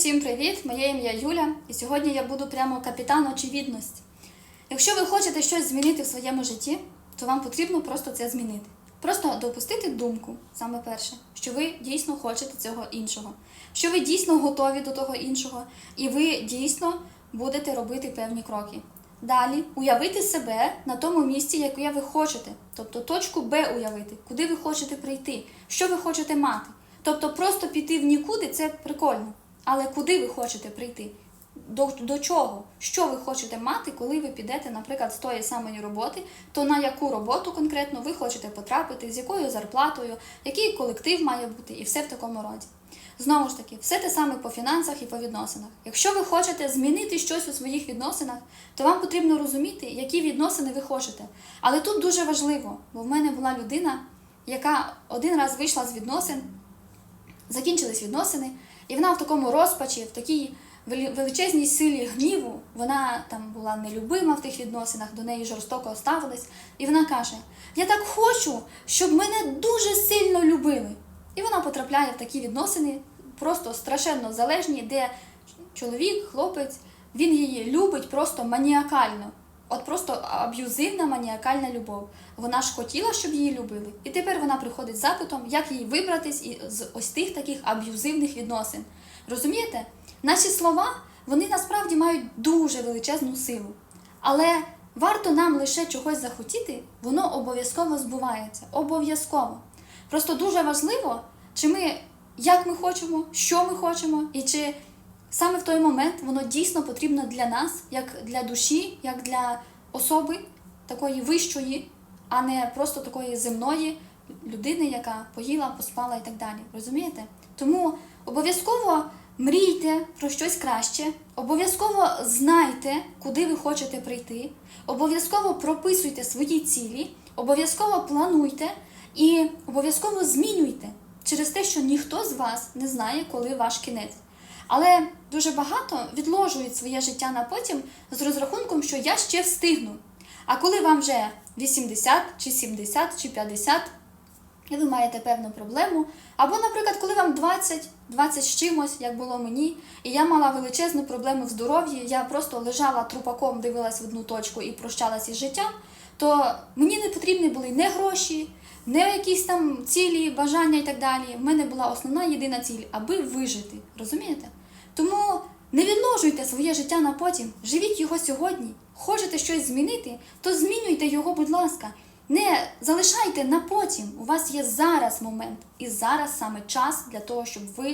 Всім привіт! Моє ім'я Юля, і сьогодні я буду прямо капітан очевидності. Якщо ви хочете щось змінити в своєму житті, то вам потрібно просто це змінити. Просто допустити думку, саме перше, що ви дійсно хочете цього іншого, що ви дійсно готові до того іншого, і ви дійсно будете робити певні кроки. Далі уявити себе на тому місці, яке ви хочете, тобто точку Б уявити, куди ви хочете прийти, що ви хочете мати. Тобто просто піти в нікуди це прикольно. Але куди ви хочете прийти? До, до чого? Що ви хочете мати, коли ви підете, наприклад, з тої самої роботи, то на яку роботу конкретно ви хочете потрапити, з якою зарплатою, який колектив має бути, і все в такому роді. Знову ж таки, все те саме по фінансах і по відносинах. Якщо ви хочете змінити щось у своїх відносинах, то вам потрібно розуміти, які відносини ви хочете. Але тут дуже важливо, бо в мене була людина, яка один раз вийшла з відносин, закінчились відносини, і вона в такому розпачі, в такій величезній силі гніву, вона там була нелюбима в тих відносинах, до неї жорстоко ставились. І вона каже: Я так хочу, щоб мене дуже сильно любили. І вона потрапляє в такі відносини, просто страшенно залежні, де чоловік, хлопець, він її любить просто маніакально. От просто аб'юзивна маніакальна любов. Вона ж хотіла, щоб її любили. І тепер вона приходить з запитом, як їй вибратись з ось тих таких аб'юзивних відносин. Розумієте? Наші слова, вони насправді мають дуже величезну силу. Але варто нам лише чогось захотіти, воно обов'язково збувається. Обов'язково. Просто дуже важливо, чи ми як ми хочемо, що ми хочемо, і чи саме в той момент воно дійсно потрібно для нас, як для душі, як для особи такої вищої, а не просто такої земної людини, яка поїла, поспала і так далі. Розумієте? Тому обов'язково мрійте про щось краще, обов'язково знайте, куди ви хочете прийти, обов'язково прописуйте свої цілі, обов'язково плануйте і обов'язково змінюйте через те, що ніхто з вас не знає, коли ваш кінець. Але дуже багато відложують своє життя на потім з розрахунком, що я ще встигну. А коли вам вже 80 чи 70 чи 50, і ви маєте певну проблему. Або, наприклад, коли вам 20, 20 з чимось, як було мені, і я мала величезну проблему в здоров'ї, я просто лежала трупаком, дивилась в одну точку і прощалася із життям, то мені не потрібні були не гроші, не якісь там цілі, бажання і так далі. В мене була основна єдина ціль, аби вижити. Розумієте? Тому не відложуйте своє життя на потім, живіть його сьогодні. Хочете щось змінити, то змінюйте його, будь ласка. Не залишайте на потім. У вас є зараз момент, і зараз саме час для того, щоб ви